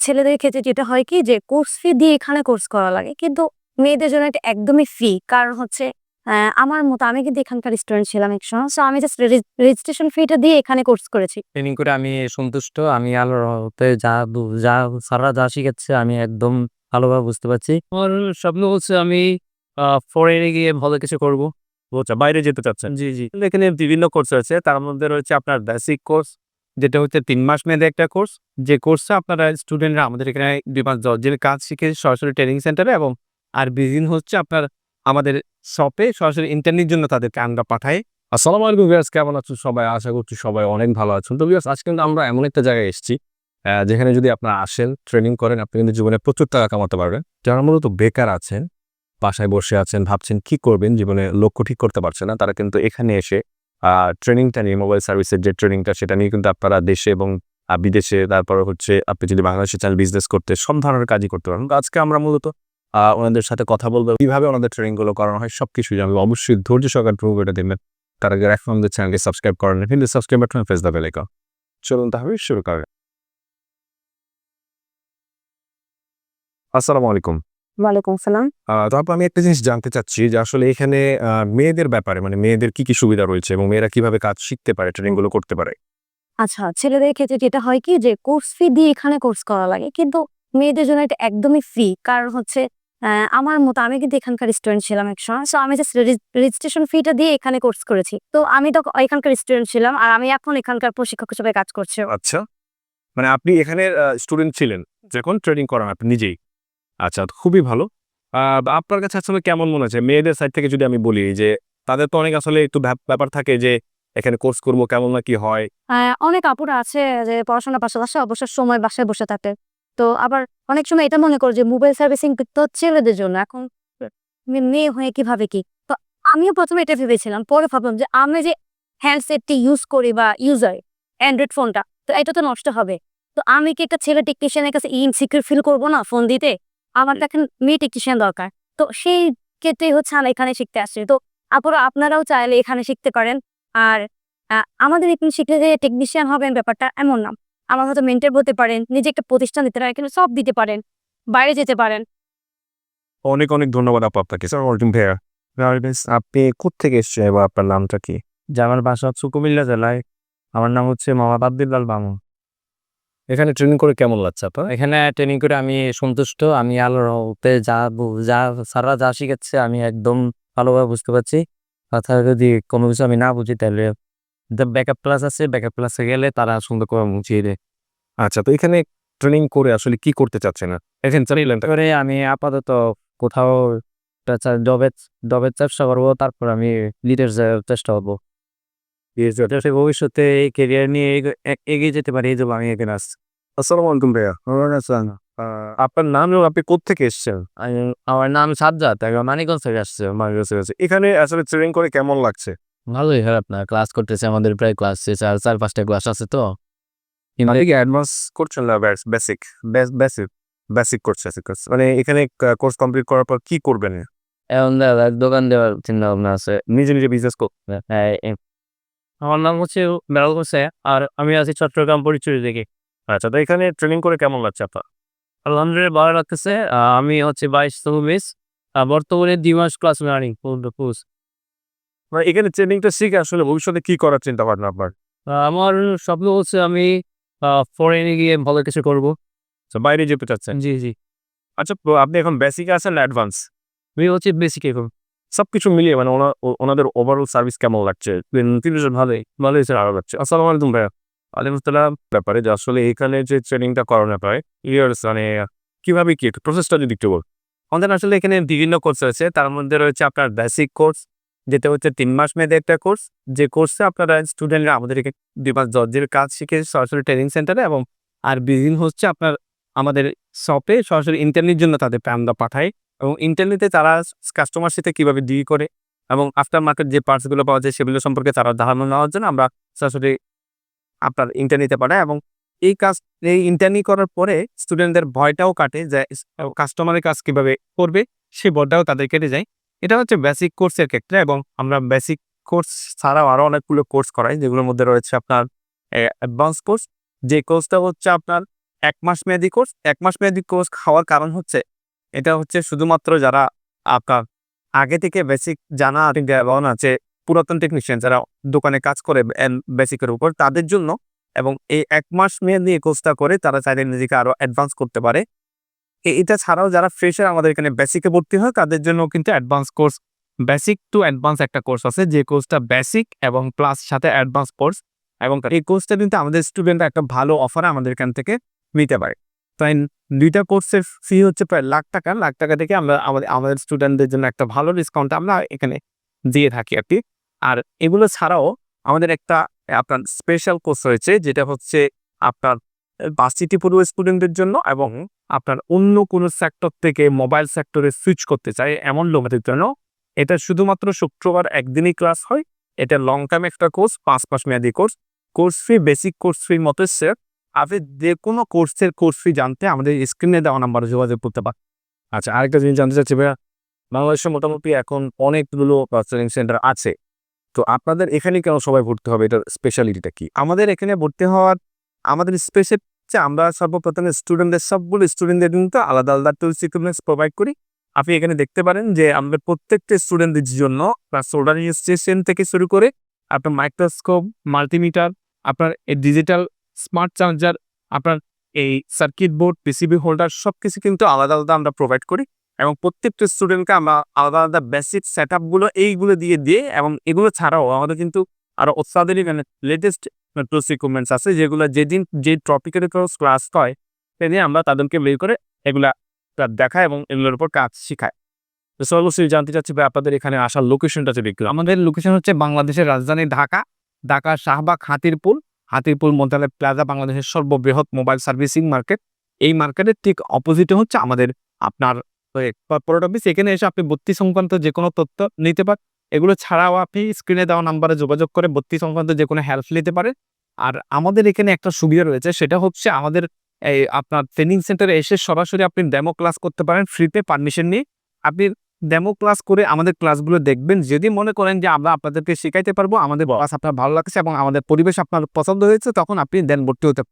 ছেলেদের ক্ষেত্রে যেটা হয় কি যে কোর্স ফি দিয়ে এখানে কোর্স করা লাগে। কিন্তু মেয়েদের জন্য এটা একদমই ফ্রি। কারণ হচ্ছে আমার মতো আমি কিন্তু এখানকার স্টুডেন্ট ছিলাম একসময়। সো আমি জাস্ট রেজি রেজিস্ট্রেশন ফিটা দিয়ে এখানে কোর্স করেছি। ট্রেনিং করে আমি সন্তুষ্ট। আমি আল্লাহর রহমতে যা যা সারা যা শিখাচ্ছে আমি একদম ভালোভাবে বুঝতে পারছি। আমার স্বপ্ন হচ্ছে আমি ফরেনে গিয়ে ভালো কিছু করব। আচ্ছা বাইরে যেতে চাচ্ছেন। জি, জি। এখানে বিভিন্ন কোর্স রয়েছে। তার মধ্যে রয়েছে আপনার বেসিক কোর্স যেটা হচ্ছে তিন মাস মেয়াদে একটা কোর্স। যে কোর্সটা আপনারা স্টুডেন্টরা আমাদের এখানে ২ মাস দর্জির কাজ শিখে সরাসরি ট্রেনিং সেন্টারে এবং আর বিজিন হচ্ছে আপনার আমাদের শপে সরাসরি ইন্টার্নির জন্য তাদেরকে আমরা পাঠাই। আসসালামু আলাইকুম ভিউয়ার্স কেমন আছেন সবাই? আশা করছি সবাই অনেক ভালো আছেন। তো ভিউয়ার্স আজকে কিন্তু আমরা এমন একটা জায়গায় এসেছি যেখানে যদি আপনারা আসেন, ট্রেনিং করেন আপনি কিন্তু জীবনে প্রচুর টাকা কামাতে পারবেন। যারা মূলত বেকার আছেন, বাসায় বসে আছেন, ভাবছেন কি করবেন, জীবনে লক্ষ্য ঠিক করতে পারছেন না, তারা কিন্তু এখানে এসে ট্রেনিংটা নিয়ে, মোবাইল সার্ভিসের যে ট্রেনিংটা, সেটা নিয়ে কিন্তু আপনারা দেশে এবং বিদেশে, তারপর হচ্ছে আপনি যদি বাংলাদেশে চান বিজনেস করতে, সব ধরনের কাজই করতে পারেন আজকে আমরা মূলত ওনাদের সাথে কথা বলব। কীভাবে ওনাদের ট্রেনিংগুলো করানো হয় সব সবকিছুই জানব। অবশ্যই ধৈর্য সহকারে পুরো ভিডিওটা দেখবেন। তার আগে এখন আমাদের চ্যানেলটি সাবস্ক্রাইব করেন কিন্তু subscribe button press the bell icon. চলুন তাহলে শুরু করা যাক। আসসালামু আলাইকুম। ওয়ালাইকুম আসসালাম। আ তো আপু আমি একটা জিনিস জানতে চাচ্ছি যে আসলে এখানে মেয়েদের ব্যাপারে মানে মেয়েদের কি, কি সুবিধা রয়েছে এবং মেয়েরা কীভাবে কাজ শিখতে পারে, ট্রেনিংগুলো করতে পারে? আচ্ছা ছেলেদের ক্ষেত্রে যেটা হয় কি যে কোর্স ফি দিয়ে এখানে কোর্স করা লাগে। কিন্তু মেয়েদের জন্য এটা একদমই ফ্রি। কারণ হচ্ছে আমার মতো আমি কিন্তু এখানকার স্টুডেন্ট ছিলাম একসময়। সো আমি জাস্ট রেজি রেজিস্ট্রেশন ফিটা দিয়ে এখানে কোর্স করেছি। তো আমি তো এখানকার স্টুডেন্ট ছিলাম। আর আমি এখন এখানকার প্রশিক্ষক হিসেবে কাজ করছি। আচ্ছা। মানে আপনি এখানে স্টুডেন্ট ছিলেন যখন ট্রেনিং করান আপনি নিজেই। আচ্ছা খুবই ভালো। আপনার কাছে আসলে কেমন মনে হচ্ছে? মেয়েদের সাইড থেকে যদি আমি বলি যে, তাদের তো অনেক আসলে একটু ব্যাপার থাকে যে, এখানে কোর্স করব, কেমন না কি হয়? অনেক আপুরা আছে যে পড়াশোনার পাশাপাশি অবসর সময় বাসায় বসে থাকে। তো আবার অনেক সময় এটা মনে করে যে মোবাইল সার্ভিসিং তো ছেলেদের জন্য। এখন মেয়ে হয়ে কীভাবে কি? তো আমিও প্রথমে এটা ভেবেছিলাম। পরে ভাবলাম যে, আমি যে হ্যান্ডসেটটি ইউজ করি বা ইউজার অ্যান্ড্রয়েড ফোনটা তো এটা তো নষ্ট হবে। তো আমি কি একটা ছেলে টেকনিশিয়ানের কাছে ইনসিকিউর ফিল করব না ফোন দিতে? আমার তো এখন মেয়ে টেকনিশিয়ান দরকার। তো সেই ক্ষেত্রে হচ্ছে আমি এখানে শিখতে আসছি। তো আপুরা আপনারাও চাইলে এখানে শিখতে পারেন। আর আমাদের এখানে শিখলে যে টেকনিশিয়ান হবেন ব্যাপারটা এমন না। আমার হয়তো মেন্টর হতে পারেন, নিজে একটা প্রতিষ্ঠান দিতে পারেন, এখানে সব দিতে পারেন। বাইরে যেতে পারেন। অনেক, অনেক ধন্যবাদ আপু আপনাকে। স্যার ওয়ালকিম ভাইয়া। আপনি কোত্থেকে এসছেন এবং আপনার নামটা কি? যে আমার বাসা হচ্ছে কুমিল্লা জেলায়। আমার নাম হচ্ছে মোহাম্মদ আব্দুল্লাল মামুন। এখানে ট্রেনিং করে কেমন লাগছে আপনার? এখানে ট্রেনিং করে আমি সন্তুষ্ট। আমি আল্লাহর রহমতে যা যা সারা যা শিখাচ্ছে আমি একদম ভালোভাবে বুঝতে পারছি। তাছাড়া যদি কোনো কিছু আমি না বুঝি তাহলে ব্যাকআপ ক্লাস আছে, ব্যাকআপ ক্লাসে গেলে তারা সুন্দর করে বুঝিয়ে দেয়। আচ্ছা তো এখানে ট্রেনিং করে আসলে কি করতে চাচ্ছে না এখানে চাইলেনটা করে আমি আপাতত কোথাও জবের জবের চেষ্টা করব তারপর আমি লিডার চেষ্টা করব। যাতে ভবিষ্যতে এই ক্যারিয়ার নিয়ে এগিয়ে যেতে পারি এইজন্য আমি এখানে আসছি। আসসালামু আলাইকুম ভাইয়া। আপনার নাম এবং আপনি কোত্থেকে এসছেন? আমার নাম সাজ্জাদ। মানিকগঞ্জ থেকে আসছি। মাইগ্রেসে গেছে। এখানে আসলে ট্রেনিং করে কেমন লাগছে? ভালোই হয় আপনার ক্লাস করতেছি। আমাদের প্রায় ক্লাস শেষ আর ৪-৫ টা ক্লাস আছে তো। কিন্তু কি অ্যাডভান্স করছেন না বেসিক? বেস বেসিক বেসিক করছে কোর্স। মানে এখানে কোর্স কমপ্লিট করার পর কি করবেন? এখন দোকান দেওয়ার চিন্তাভাবনা আছে। নিজে, নিজে বিজনেস কর হ্যাঁ, আমার নাম হচ্ছে মেরাল হোসেন আর আমি আছি চট্টগ্রাম পরিচয় থেকে। আচ্ছা তো এখানে ট্রেনিং করে কেমন লাগছে আপনার? আলহামদুলিল্লাহ ভালো লাগতেছে। আমি হচ্ছে ২২ তম ব্যাচ। আ বর্তমানে ২ মাস ক্লাস রানিং কোর্স। মানে এখানে ট্রেনিংটা শিখে আসলে ভবিষ্যতে কি করার চিন্তা ভাবনা আপনার? আমার স্বপ্ন হচ্ছে আমি ফরেনে গিয়ে ভালো কিছু করব। আচ্ছা বাইরে যেতে চাচ্ছেন? জি, জি। আচ্ছা আপনি এখন বেসিকে আছেন না অ্যাডভান্স? আমি হচ্ছে বেসিক এখন। সবকিছু মিলিয়ে মানে ওনা ওনাদের ওভারঅল সার্ভিস কেমন লাগছে? তিনজন ভালোই। ভালোই স্যার ভালো লাগছে। আসসালামু আলাইকুম ভাইয়া। আসসালাম। ব্যাপারে যে আসলে এখানে যে ট্রেনিংটা করানো হয় ইয়ার্স মানে কীভাবে কি প্রসেসটা যদি একটু বল আমাদের আসলে এখানে বিভিন্ন কোর্স রয়েছে। তার মধ্যে রয়েছে আপনার বেসিক কোর্স যেটা হচ্ছে তিন মাস মেয়াদি একটা কোর্স। যে কোর্সে আপনারা স্টুডেন্টরা আমাদের এখানে ২ মাস দর্জির কাজ শিখে সরাসরি ট্রেনিং সেন্টারে এবং আর বিগিন হচ্ছে আপনার আমাদের শপে সরাসরি ইন্টার্নির জন্য তাদেরকে আমরা পাঠাই এবং ইন্টারনেটে তারা কাস্টমার সাথে কীভাবে ডিল করে এবং আফটার মার্কেট যে পার্টসগুলো পাওয়া যায় সেগুলো সম্পর্কে তারা ধারণা নেওয়ার জন্য আমরা সরাসরি আপনার ইন্টার্নিতে পাঠাই এবং এই কাজ, এই ইন্টারনি করার পরে স্টুডেন্টদের ভয়টাও কাটে যে কাস্টমারের কাজ কীভাবে করবে, সে ভয়টাও তাদের কেটে যায়। এটা হচ্ছে বেসিক কোর্সের ক্ষেত্রে এবং আমরা বেসিক কোর্স ছাড়াও আরও অনেকগুলো কোর্স করাই, যেগুলোর মধ্যে রয়েছে আপনার অ্যাডভান্স কোর্স। যে কোর্সটা হচ্ছে আপনার এক মাস মেয়াদি কোর্স এক মাস মেয়াদি কোর্স খাওয়ার কারণ হচ্ছে এটা হচ্ছে শুধুমাত্র যারা আপনার আগে থেকে বেসিক জানা এবং আছে, পুরাতন টেকনিশিয়ান যারা দোকানে কাজ করে বেসিকের উপর, তাদের জন্য এবং এই এক মাস মেয়াদি নিয়ে কোর্সটা করে তারা চাইলে নিজেকে আরও অ্যাডভান্স করতে পারে। এটা ছাড়াও যারা ফ্রেশার আমাদের এখানে বেসিকে ভর্তি হয়, তাদের জন্য কিন্তু advance course basic to advance একটা কোর্স আছে, যে কোর্সটা বেসিক এবং প্লাস সাথে অ্যাডভান্স কোর্স এবং এই কোর্সটা কিন্তু আমাদের স্টুডেন্টরা একটা ভালো অফার আমাদের এখান থেকে নিতে পারে। তাই দুইটা কোর্সের ফি হচ্ছে প্রায় লাখ টাকা। লাখ টাকা থেকে আমরা আমাদের আমাদের স্টুডেন্টদের জন্য একটা ভালো ডিসকাউন্ট আমরা এখানে দিয়ে থাকি আর কি আর এগুলো ছাড়াও আমাদের একটা আপনার স্পেশাল কোর্স রয়েছে, যেটা হচ্ছে আপনার ভার্সিটি পড়ুয়া স্টুডেন্টদের জন্য এবং আপনার অন্য কোনো সেক্টর থেকে মোবাইল সেক্টরে সুইচ করতে চায় এমন লোকদের জন্য। এটা শুধুমাত্র শুক্রবার একদিনই ক্লাস হয়। এটা লং টাইম একটা কোর্স পাঁচ মাস মেয়াদি course course fee basic course ফির মতো সেফ আপনি যে কোনো কোর্সের কোর্স ফি জানতে আমাদের স্ক্রিনে দেওয়া নাম্বারে যোগাযোগ করতে পারেন। আচ্ছা আরেকটা জিনিস জানতে চাচ্ছি ভাইয়া। বাংলাদেশে মোটামুটি এখন অনেকগুলো ট্রেনিং সেন্টার আছে। তো আপনাদের এখানে কেন সবাই ভর্তি হবে? এটার স্পেশালিটিটা কি? আমাদের এখানে ভর্তি হওয়ার, আমাদের স্পেসে আমরা সর্বপ্রথমে স্টুডেন্টদের সবগুলো স্টুডেন্টদের কিন্তু আলাদা আলাদা টুলস ইকুইপমেন্টস প্রোভাইড করি। আপনি এখানে দেখতে পারেন যে আমাদের প্রত্যেকটা স্টুডেন্টদের জন্য প্লাস সোল্ডারিং স্টেশন থেকে শুরু করে আপনার মাইক্রোস্কোপ মাল্টিমিটার আপনার ডিজিটাল স্মার্ট চার্জার আপনার এই সার্কিট বোর্ড, পিসিবি হোল্ডার সব কিছু কিন্তু আলাদা আলাদা আমরা প্রোভাইড করি এবং প্রত্যেকটা স্টুডেন্টকে আমরা আলাদা আলাদা বেসিক সেট আপগুলো এইগুলো দিয়ে দিয়ে এবং এগুলো ছাড়াও আমাদের কিন্তু আরও অত্যাধুনিক মানে লেটেস্ট টুলস ইকুইপমেন্টস আছে যেগুলো যেদিন যে টপিকের উপর ক্লাস হয়, সেদিন আমরা তাদেরকে বের করে এগুলা দেখায় এবং এগুলোর উপর কাজ শেখায়। তো সর্বশেষ জানতে চাচ্ছি ভাই, আপনাদের এখানে আসার লোকেশনটা যদি আমাদের লোকেশন হচ্ছে বাংলাদেশের রাজধানী ঢাকা ঢাকা শাহবাগ হাতিরপুল। হাতিরপুল মন্ত্রালয় প্লাজা বাংলাদেশের সর্ববৃহৎ মোবাইল সার্ভিসিং মার্কেট। এই মার্কেটের ঠিক অপোজিটে হচ্ছে আমাদের, আপনার কর্পোরেট অফিস এখানে এসে আপনি ভর্তি সংক্রান্ত যে কোনো তথ্য নিতে পারেন এগুলো ছাড়াও আপনি স্ক্রিনে দেওয়া নাম্বারে যোগাযোগ করে ভর্তি সংক্রান্ত যে কোনো হেল্প নিতে পারেন। আর আমাদের এখানে একটা সুবিধা রয়েছে, সেটা হচ্ছে আমাদের এই আপনার ট্রেনিং সেন্টারে এসে সরাসরি আপনি ডেমো ক্লাস করতে পারেন ফ্রিতে পারমিশন নিয়ে। আপনি ডেমো ক্লাস করে আমাদের ক্লাসগুলো দেখবেন। যদি মনে করেন যে আমরা আপনাদেরকে শেখাইতে পারব আমাদের ক্লাস আপনার ভালো লাগছে এবং আমাদের পরিবেশ আপনার পছন্দ হয়েছে তখন আপনি দেন ভর্তি হতে